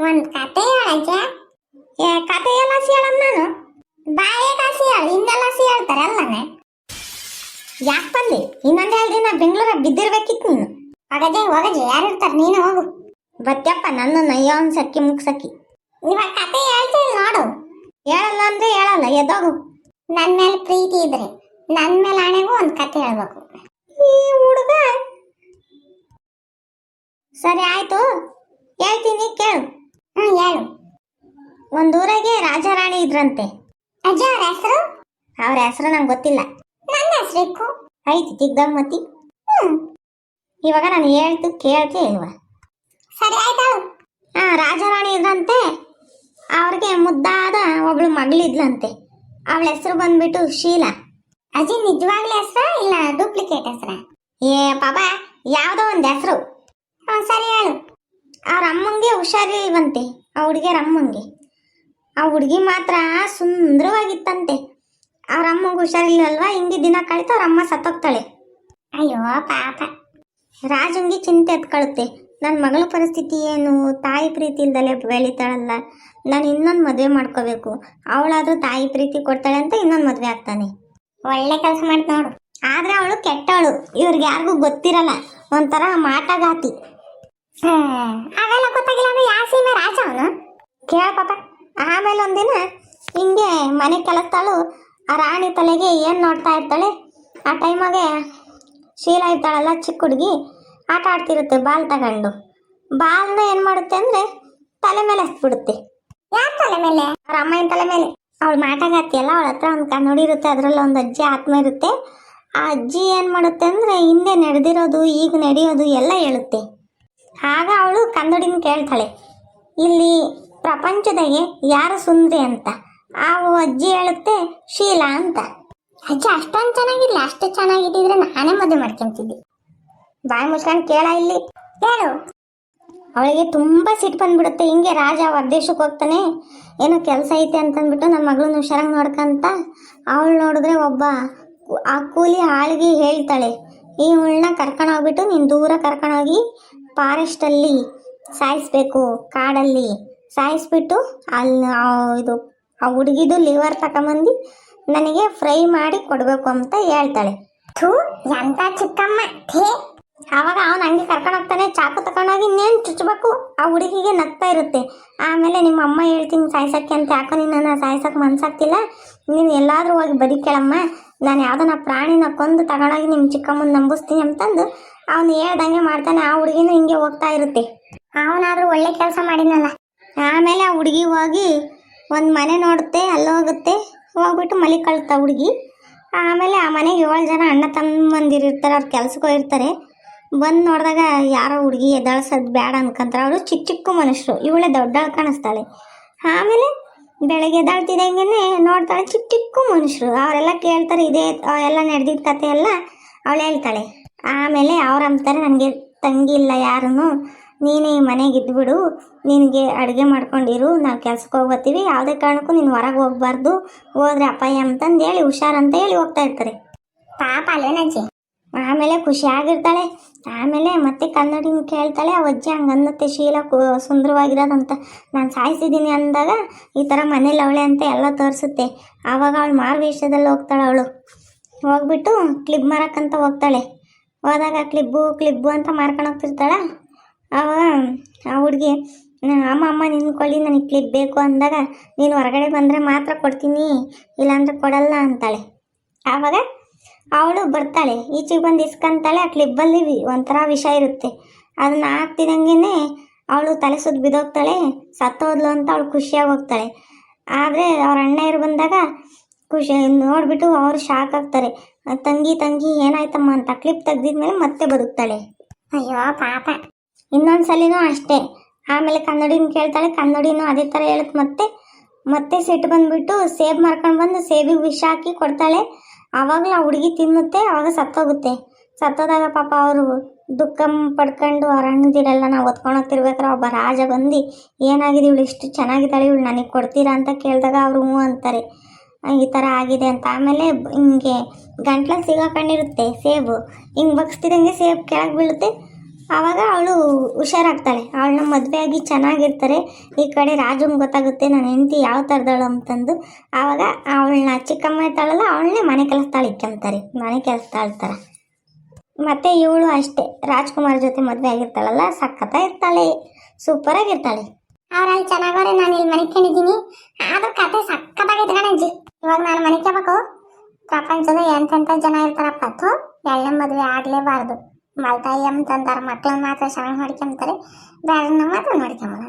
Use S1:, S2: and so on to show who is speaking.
S1: ಒಂದ್ ಕತೆ ಹೇಳಕ್ಕೆ ಕತೆ ಎಲ್ಲ ಹೇಳಮ್ ನಾನು. ಬಾಯೇ ಕಾಸಿ ಹೇಳು, ಹಿಂದೆಲ್ಲ ಹೇಳ್ತಾರೆ ಅಲ್ಲನೆ? ಯಾಕೆ ಬಂದಿ ಇನ್ನೊಂದ್ ಎರಡು ದಿನ ಬೆಂಗಳೂರ ಬಿದ್ದಿರ್ಬೇಕಿತ್ತು ನೀನು. ಹೋಗಜ್ಜೆ ಯಾರು ಇರ್ತಾರೆ? ನೀನು ಹೋಗು. ಬತ್ತಪ್ಪ ನನ್ನ ನಯ್ಯ ಸಕ್ಕಿ ಮುಗ್ಸಕ್ಕಿ. ಇವಾಗ ಕತೆ ಹೇಳ್ತೀನಿ ನೋಡು. ಹೇಳಲ್ಲ ಅಂದ್ರೆ ಹೇಳಲ್ಲ ಎದೋಗು ನನ್ನ ಮೇಲೆ ಪ್ರೀತಿ ಇದ್ರೆ ನನ್ನ ಮೇಲೆ ಹಣೆಗೂ ಒಂದು ಕತೆ ಹೇಳ್ಬೇಕು. ಈ ಹುಡುಗ. ಸರಿ, ಆಯ್ತು. ಹೇಳ್ತೀನಿ, ಕೇಳು. ಹ್ಮ್ ಹೇಳು. ಒಂದೂರಾಗೆ ಊರಾಗೆ ರಾಜಾರಾಣಿ ಇದ್ರಂತೆ. ಅಜ್ಜ ಅವ್ರ ಹೆಸರು? ಅವ್ರ ಹೆಸರು ನಂಗೆ ಗೊತ್ತಿಲ್ಲ. ನನ್ನ ಹೆಸರು ಐತಿ ದಿಗ್ಗಮ್ಮತಿ ಹ್ಮ್. ಇವಾಗ ನಾನು ಹೇಳ್ತು ಕೇಳ್ತೆ ಇಲ್ವಾ? ಸರಿ ಆಯ್ತು ಹಾ ರಾಜಾರಾಣಿ ಇದ್ರಂತೆ. ಅವ್ರಿಗೆ ಮುದ್ದಾದ ಒಬ್ಳು ಮಗಳಿದ್ಲಂತೆ ಅವಳ ಹೆಸರು ಬಂದ್ಬಿಟ್ಟು ಶೀಲಾ. ಅಜ್ಜಿ ನಿಜವಾಗ್ಲೂ ಹೆಸರ ಇಲ್ಲ ಡೂಪ್ಲಿಕೇಟ್ ಹೆಸರ? ಏ ಪಾಪ ಯಾವ್ದೋ ಒಂದು ಹೆಸರು. ಹಾ ಸರಿ ಹೇಳು. ಅವ್ರ ಹುಷಾರಿ ಹುಷಾರಿಲ್ವಂತೆ ಆ ಹುಡುಗಿಯರ ರಮ್ಮಂಗೆ. ಆ ಹುಡುಗಿ ಮಾತ್ರ ಸುಂದರವಾಗಿತ್ತಂತೆ. ಅವ್ರ ಅಮ್ಮಂಗೆ ಹುಷಾರಿಲ್ಲಲ್ವಾ ಹಿಂಗೆ ದಿನ ಕಳಿತು ಅವ್ರ ಅಮ್ಮ ಸತ್ತೋಗ್ತಾಳೆ. ಅಯ್ಯೋ, ಪಾಪ. ರಾಜಂಗೆ ಚಿಂತೆ ಎತ್ಕೊಳುತ್ತೆ. ನನ್ನ ಮಗಳ ಪರಿಸ್ಥಿತಿ ಏನು? ತಾಯಿ ಪ್ರೀತಿ ಇಲ್ದಲೆ ಬೆಳಿತಾಳಲ್ಲ. ನಾನು ಇನ್ನೊಂದು ಮದುವೆ ಮಾಡ್ಕೋಬೇಕು. ಅವಳಾದರೂ ತಾಯಿ ಪ್ರೀತಿ ಕೊಡ್ತಾಳೆ ಅಂತ ಇನ್ನೊಂದು ಮದುವೆ ಆಗ್ತಾನೆ. ಒಳ್ಳೆ ಕೆಲಸ ಮಾಡ್ತಾ ನೋಡು. ಆದ್ರೆ ಅವಳು ಕೆಟ್ಟವಳು. ಇವ್ರಿಗೆ ಯಾರಿಗೂ ಗೊತ್ತಿರಲ್ಲ. ಒಂಥರ ಮಾಟಗಾತಿ. ಅವೆಲ್ಲ ಗೊತ್ತಾಗಿಲ್ಲ ಅಂದ್ರೆ ಯಾವ ಸೀಮೆ ರಾಜ ಅವನು? ಕೇಳ ಪಾಪ. ಆಮೇಲೆ ಒಂದಿನ ಹಿಂಗೆ ಮನೆ ಕೆಲಸದಳು ಆ ರಾಣಿ ತಲೆಗೆ ಏನು ನೋಡ್ತಾ ಇರ್ತಾಳೆ? ಆ ಟೈಮಾಗೆ ಶೀಲ ಇರ್ತಾಳಲ್ಲ ಚಿಕ್ಕ ಹುಡುಗಿ ಆಟ ಆಡ್ತಿರುತ್ತೆ ಬಾಲ್ ತಗೊಂಡು. ಬಾಲ್ನ ಏನು ಮಾಡುತ್ತೆ ಅಂದ್ರೆ ತಲೆ ಮೇಲೆ ಹತ್ಬಿಡುತ್ತೆ. ಯಾರ ತಲೆ ಮೇಲೆ? ಅವ್ರ ಅಮ್ಮನ ತಲೆ ಮೇಲೆ. ಅವಳು ಮಾಟಗಾತಿ ಅಲ್ಲ ಅವಳ ಹತ್ರ ಒಂದು ಕಣ್ಣುಡಿರುತ್ತೆ ಇರುತ್ತೆ ಅದರಲ್ಲಿ ಒಂದು ಅಜ್ಜಿ ಆತ್ಮ ಇರುತ್ತೆ. ಆ ಅಜ್ಜಿ ಏನು ಮಾಡುತ್ತೆ ಅಂದರೆ ಹಿಂದೆ ನಡೆದಿರೋದು ಈಗ ನಡೆಯೋದು ಎಲ್ಲ ಹೇಳುತ್ತೆ. ಆಗ ಅವಳು ಕನ್ನಡಿನ ಕೇಳ್ತಾಳೆ ಇಲ್ಲಿ ಪ್ರಪಂಚದಾಗೆ ಯಾರು ಸುಂದ್ರಿ ಅಂತ? ಆ ಅಜ್ಜಿ ಹೇಳುತ್ತೆ ಶೀಲಾ ಅಂತ. ಅಜ್ಜಿ ಅಷ್ಟೊಂದು ಚೆನ್ನಾಗಿಲ್ಲ ಅಷ್ಟು ಚೆನ್ನಾಗಿದ್ದಿದ್ರೆ ನಾನೇ ಮದುವೆ ಮಾಡ್ಕೊಂತಿದ್ದೆ. ಬಾಯಿ ಮುಚ್ಕೊಂಡು ಕೇಳ ಇಲ್ಲಿ. ಹೇಳು. ಅವಳಿಗೆ ತುಂಬ ಸಿಟ್ಟು ಬಂದ್ಬಿಡುತ್ತೆ ಹಿಂಗೆ ರಾಜ ಹೊರದೇಶಕ್ಕೆ ಹೋಗ್ತಾನೆ ಏನೋ ಕೆಲಸ ಐತೆ ಅಂತಂದ್ಬಿಟ್ಟು ನನ್ನ ಮಗಳನ್ನ ಹುಷಾರಾಗಿ ನೋಡ್ಕಂತ ಅವಳು ನೋಡಿದ್ರೆ ಒಬ್ಬ ಆ ಕೂಲಿ ಆಳಿಗೆ ಹೇಳ್ತಾಳೆ ಈ ಹುಳನ್ನ ಕರ್ಕೊಂಡೋಗ್ಬಿಟ್ಟು ನೀನು ದೂರ ಕರ್ಕೊಂಡೋಗಿ ಫಾರೆಸ್ಟಲ್ಲಿ ಸಾಯಿಸ್ಬೇಕು, ಕಾಡಲ್ಲಿ ಸಾಯಿಸ್ಬಿಟ್ಟು ಅಲ್ಲಿ ಇದು, ಆ ಹುಡುಗಿದು ಲಿವರ್ ತಗೊಂಬಂದು ನನಗೆ ಫ್ರೈ ಮಾಡಿ ಕೊಡಬೇಕು ಅಂತ ಹೇಳ್ತಾಳೆ. ಥೂ, ಎಂತ ಚಿಕ್ಕಮ್ಮ, ಥೇ. ಆವಾಗ ಅವನು ಹಂಗೆ ಕರ್ಕೊಂಡು ಹೋಗ್ತಾನೆ, ಚಾಕು ತಗೊಂಡೋಗಿ ಇನ್ನೇನು ಚುಚ್ಚಬೇಕು ಆ ಹುಡುಗಿಗೆ ನಗ್ತಾ ಇರುತ್ತೆ. ಆಮೇಲೆ ನಿಮ್ಮ ಅಮ್ಮ ಹೇಳ್ತೀನಿ ಸಾಯಿಸೋಕ್ಕೆ ಅಂತ ಯಾಕೋ ನಿನ್ನನ್ನು ಸಾಯ್ಸಕ್ಕೆ ಮನ್ಸಾಗ್ತಿಲ್ಲ. ನೀನು ಎಲ್ಲಾದರೂ ಹೋಗಿ ಬದುಕೇಳಮ್ಮ ನಾನು ಯಾವ್ದನ ಪ್ರಾಣಿನ ಕೊಂದು ತಗೊಂಡೋಗಿ ನಿಮ್ಮ ಚಿಕ್ಕಮ್ಮನ ನಂಬಿಸ್ತೀನಿ ಅಂತಂದು ಅವನು ಹೇಳ್ದಂಗೆ ಮಾಡ್ತಾನೆ, ಆ ಹುಡುಗಿನೂ ಹಿಂಗೆ ಹೋಗ್ತಾ ಇರುತ್ತೆ. ಅವನಾದ್ರೂ ಒಳ್ಳೆ ಕೆಲಸ ಮಾಡಿದ್ನಲ್ಲ. ಆಮೇಲೆ ಆ ಹುಡುಗಿ ಹೋಗಿ ಒಂದು ಮನೆ ನೋಡುತ್ತೆ ಅಲ್ಲಿ ಹೋಗುತ್ತೆ ಹೋಗ್ಬಿಟ್ಟು ಮಲಿ ಕಳ್ತಾ ಹುಡುಗಿ. ಆಮೇಲೆ ಆ ಮನೆಗೆ ಏಳು ಜನ ಅಣ್ಣ ತಮ್ಮಂದಿರಿರ್ತಾರೆ, ಅವ್ರ ಕೆಲ್ಸಕ್ಕೆ ಹೋಗಿರ್ತಾರೆ. ಬಂದು ನೋಡಿದಾಗ ಯಾರೋ ಹುಡುಗಿ ಎದ್ದಾಳ್ಸೋದು ಬೇಡ ಅನ್ಕೊಂತಾರೆ. ಅವರು ಚಿಕ್ಕ ಚಿಕ್ಕ ಮನುಷ್ಯರು ಇವಳೆ ದೊಡ್ಡವಳು ಕಾಣಿಸ್ತಾಳೆ. ಆಮೇಲೆ ಬೆಳಗ್ಗೆ ಎದ್ದಾಳ್ತಿದ್ದಂಗೆ ನೋಡ್ತಾಳೆ ಚಿಕ್ಕ ಚಿಕ್ಕ ಮನುಷ್ಯರು ಅವರೆಲ್ಲ ಕೇಳ್ತಾರೆ, ಇದೇ ಎಲ್ಲ ನಡೆದಿದ್ದ ಕತೆ ಎಲ್ಲ. ಅವಳು ಹೇಳ್ತಾಳೆ ಆಮೇಲೆ ಅವ್ರು ಅಂತಾರೆ ನನಗೆ ತಂಗಿ ಇಲ್ಲ ಯಾರೂ ನೀನೇ ಮನೆಗೆ ಇದ್ಬಿಡು. ನಿನಗೆ ಅಡುಗೆ ಮಾಡ್ಕೊಂಡಿರು. ನಾವು ಕೆಲ್ಸಕ್ಕೆ ಹೋಗ್ಬತ್ತೀವಿ. ಯಾವುದೇ ಕಾರಣಕ್ಕೂ ನೀನು ಹೊರಗೆ ಹೋಗ್ಬಾರ್ದು. ಹೋದ್ರೆ ಅಪಾಯ ಅಂತಂದು ಹೇಳಿ ಹುಷಾರಂತ ಹೇಳಿ ಹೋಗ್ತಾ ಇರ್ತಾರೆ. ಪಾಪ ಅಲ್ಲೇನಜ್ಜಿ ಆಮೇಲೆ ಖುಷಿಯಾಗಿರ್ತಾಳೆ. ಆಮೇಲೆ ಮತ್ತೆ ಕನ್ನಡಿನ ಕೇಳ್ತಾಳೆ ಆ ಅಜ್ಜಿ ಹಂಗೆ ಅನ್ನತ್ತೆ. ಶೀಲ ಸುಂದರವಾಗಿರೋದಂತ. ನಾನು ಸಾಯಿಸಿದ್ದೀನಿ ಅಂದಾಗ ಈ ಥರ ಮನೇಲಿ ಅವಳೆ ಅಂತ ಎಲ್ಲ ತೋರಿಸುತ್ತೆ. ಆವಾಗ ಅವಳು ಮಾರ್ವೇಷದಲ್ಲಿ ಹೋಗ್ತಾಳೆ ಅವಳು. ಹೋಗ್ಬಿಟ್ಟು ಕ್ಲಿಪ್ ಮಾರಕ್ಕಂತ ಹೋಗ್ತಾಳೆ. ಹೋದಾಗ ಕ್ಲಿಬ್ಬು ಕ್ಲಿಬ್ಬು ಅಂತ ಮಾರ್ಕೊಂಡು ಹೋಗ್ತಿರ್ತಾಳೆ. ಆವಾಗ ಆ ಹುಡುಗಿ ಅಮ್ಮ ಅಮ್ಮ ನಿನ್ಕೊಳ್ಳಿ ನನಗೆ ಕ್ಲಿಪ್ ಬೇಕು ಅಂದಾಗ ನೀನು ಹೊರಗಡೆ ಬಂದರೆ ಮಾತ್ರ ಕೊಡ್ತೀನಿ, ಇಲ್ಲಾಂದ್ರೆ ಕೊಡಲ್ಲ ಅಂತಾಳೆ. ಆವಾಗ ಅವಳು ಬರ್ತಾಳೆ. ಈಚೆಗೆ ಬಂದು ಇಸ್ಕಂತಾಳೆ. ಆ ಕ್ಲಿಬ್ಬಲ್ಲಿ ಒಂಥರ ವಿಷ ಇರುತ್ತೆ. ಅದನ್ನ ಹಾಕ್ತಿದಂಗೆ ಅವಳು ತಲೆ ಸುತ್ತ ಬಿದ್ದೋಗ್ತಾಳೆ. ಸತ್ತೋದ್ಲು ಅಂತ ಅವಳು ಖುಷಿಯಾಗಿ ಹೋಗ್ತಾಳೆ. ಆದರೆ ಅವ್ರ ಅಣ್ಣಯ್ಯರು ಬಂದಾಗ ಖುಷಿ ನೋಡಿಬಿಟ್ಟು ಅವರು ಶಾಕ್ ಆಗ್ತಾರೆ. ತಂಗಿ ತಂಗಿ, ಏನಾಯ್ತಮ್ಮ ಅಂತ ಕ್ಲಿಪ್ ತೆಗ್ದಿದ್ಮೇಲೆ ಮತ್ತೆ ಬದುಕ್ತಾಳೆ. ಅಯ್ಯೋ, ಪಾಪ. ಇನ್ನೊಂದ್ಸಲಿನೂ ಅಷ್ಟೇ. ಆಮೇಲೆ ಕನ್ನಡಿನ ಕೇಳ್ತಾಳೆ, ಕನ್ನಡಿನೂ ಅದೇ ಥರ ಹೇಳುತ್ತೆ. ಮತ್ತೆ ಮತ್ತೆ ಸಿಟ್ಟು ಬಂದ್ಬಿಟ್ಟು ಸೇಬ್ ಮಾರ್ಕೊಂಡು ಬಂದು ಸೇಬಿಗೆ ವಿಷ ಹಾಕಿ ಕೊಡ್ತಾಳೆ. ಆವಾಗಲೂ ಆ ಹುಡುಗಿ ತಿನ್ನುತ್ತೆ, ಆವಾಗ ಸತ್ತೋಗುತ್ತೆ. ಸತ್ತೋದಾಗ ಪಾಪ ಅವರು ದುಃಖ ಪಡ್ಕೊಂಡು ಅವ್ರ ಅಣ್ಣದಿರೆಲ್ಲ ನಾವು ಹೊತ್ಕೊಂಡು ಹೋಗ್ತಿರ್ಬೇಕಾರೆ ಒಬ್ಬ ರಾಜ ಬಂದು, ಏನಾಗಿದೆ ಇವಳು ಇಷ್ಟು ಚೆನ್ನಾಗಿದ್ದಾಳೆ, ಇವಳು ನನಗೆ ಕೊಡ್ತೀರಾ ಅಂತ ಕೇಳಿದಾಗ ಅವರು ಹ್ಞೂ ಅಂತಾರೆ. ಈ ಥರ ಆಗಿದೆ ಅಂತ. ಆಮೇಲೆ ಹಿಂಗೆ ಗಂಟ್ಲಲ್ಲಿ ಸಿಗಾಕೊಂಡಿರುತ್ತೆ ಸೇಬು. ಹಿಂಗೆ ಬಗ್ಸ್ತಿದಂಗೆ ಸೇಬು ಕೆಳಗೆ ಬೀಳುತ್ತೆ. ಆವಾಗ ಅವಳು ಹುಷಾರಾಗ್ತಾಳೆ. ಅವಳನ್ನ ಮದುವೆ ಆಗಿ ಚೆನ್ನಾಗಿರ್ತಾರೆ. ಈ ಕಡೆ ರಾಜಂಗೆ ಗೊತ್ತಾಗುತ್ತೆ ನನ್ನ ಹೆಂಡತಿ ಯಾವ ಥರದಳು ಅಂತಂದು. ಆವಾಗ ಅವಳನ್ನ ಚಿಕ್ಕಮ್ಮ ಇರ್ತಾಳಲ್ಲ, ಅವಳನ್ನೇ ಮನೆ ಕೆಲಸದಾಳು ಇಕ್ಕಂತಾರೆ ಮನೆ ಕೆಲಸ್ತಾಳ್ತಾರೆ ಮತ್ತು ಇವಳು ಅಷ್ಟೇ. ರಾಜ್ಕುಮಾರ್ ಜೊತೆ ಮದುವೆ ಆಗಿರ್ತಾಳಲ್ಲ ಸಖತ್ತ ಇರ್ತಾಳೆ. ಸೂಪರಾಗಿರ್ತಾಳೆ ಅವ್ರಲ್ಲಿ ಚೆನ್ನಾಗವ್ರೆ ನಾನು ಇಲ್ಲಿ ಮನಿಕೊಂಡಿದ್ದೀನಿ ಆದ್ರೂ ಕತೆ ಸಖತ್ತಾಗೈತೆ ಕಣಜ್ಜಿ ಇವಾಗ ನಾನು ಮನಿಕೋಬೇಕು ಪ್ರಪಂಚದ ಎಂತೆಂಥ ಜನ ಇರ್ತಾರಪ್ಪ, ಥು, ಎಳ್ಳೆ ಮದುವೆ ಆಗಲೇಬಾರ್ದು. ಮಲ್ತಾಯಿ ಅಂತಂದಾರ ಮಕ್ಕಳನ್ನ ಮಾತ್ರ ಚೆನ್ನಾಗಿ ನೋಡ್ಕೊಂತಾರೆ ಬೇರೆ ಮಾತ್ರ ನೋಡ್ಕೊಂಬಲ್ಲ